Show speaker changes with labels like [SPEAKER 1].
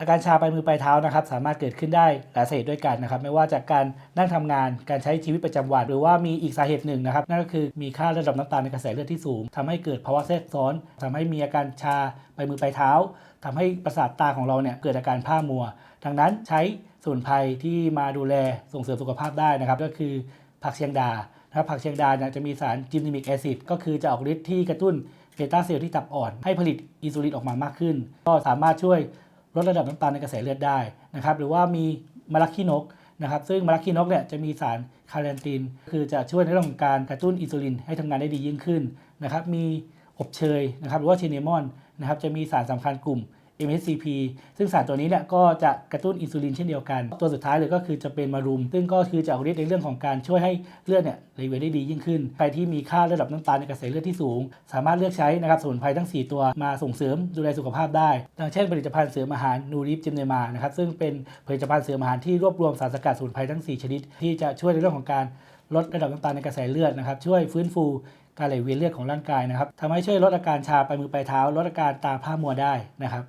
[SPEAKER 1] อาการชาปลายมือปลายเท้านะครับ สามารถเกิดขึ้นได้หลายสาเหตุด้วยกันนะครับ ไม่ว่าจากการนั่งทำงานการใช้ชีวิตประจำวัน หรือว่ามีอีกสาเหตุหนึ่งนะครับ นั่นก็คือมีค่าระดับน้ำตาลในกระแสเลือดที่สูงทำให้เกิดภาวะแทรกซ้อนทำให้มีอาการชาปลายมือปลายเท้าทำให้ประสาทตาของเราเนี่ยเกิดอาการผ้ามัว ดังนั้นใช้สมุนไพรที่มาดูแลส่งเสริมสุขภาพได้นะครับ ก็คือผักเชียงดานะครับผักเชียงดาเนี่ยจะมีสารจิมนิมิกแอซิดก็คือจะออกฤทธิ์ที่กระตุ้นเบต้าเซลล์ที่ตับอ่อน ให้ผลิตอินซูลินออกมามากขึ้น ก็สามารถช่วย ลดระดับน้ำตาลในกระแสเลือดได้นะครับหรือว่ามีมะลักขี้นกนะครับซึ่งมะลักขี้นกเนี่ยจะมีสารคาเรนติน คือจะช่วยในเรื่องของการกระตุ้นอินซูลินให้ทำงานได้ดียิ่งขึ้นนะครับมีอบเชยนะครับหรือว่าเชเนมอนนะครับจะมีสารสำคัญกลุ่ม MSCP ซึ่งสารตัวนี้เนี่ยก็จะกระตุ้นอินซูลินเช่นเดียวกัน ตัวสุดท้ายเลยก็คือจะเป็นมารุม ซึ่งก็คือจะออกฤทธิ์ในเรื่องของการช่วยให้เลือดเนี่ยไหลเวียนได้ดียิ่งขึ้น ใครที่มีค่าระดับน้ำตาลในกระแสเลือดที่สูง สามารถเลือกใช้นะครับสมุนไพรทั้ง 4 ตัวมาส่งเสริมดูแลสุขภาพได้ดังเช่นผลิตภัณฑ์เสริมอาหารนูริฟจิมเนมานะครับซึ่งเป็นผลิตภัณฑ์เสริมอาหารที่รวบรวมสารสกัดสมุนไพรทั้ง 4 ชนิด ที่จะช่วยในเรื่องของการลดระดับน้ำตาลในกระแสเลือดนะครับช่วยฟื้นฟูการไหลเวียนเลือดของร่างกายนะครับทำให้ช่วยลดอาการชาปลายมือปลายเท้าลดอาการตาผ้ามัวได้นะครับ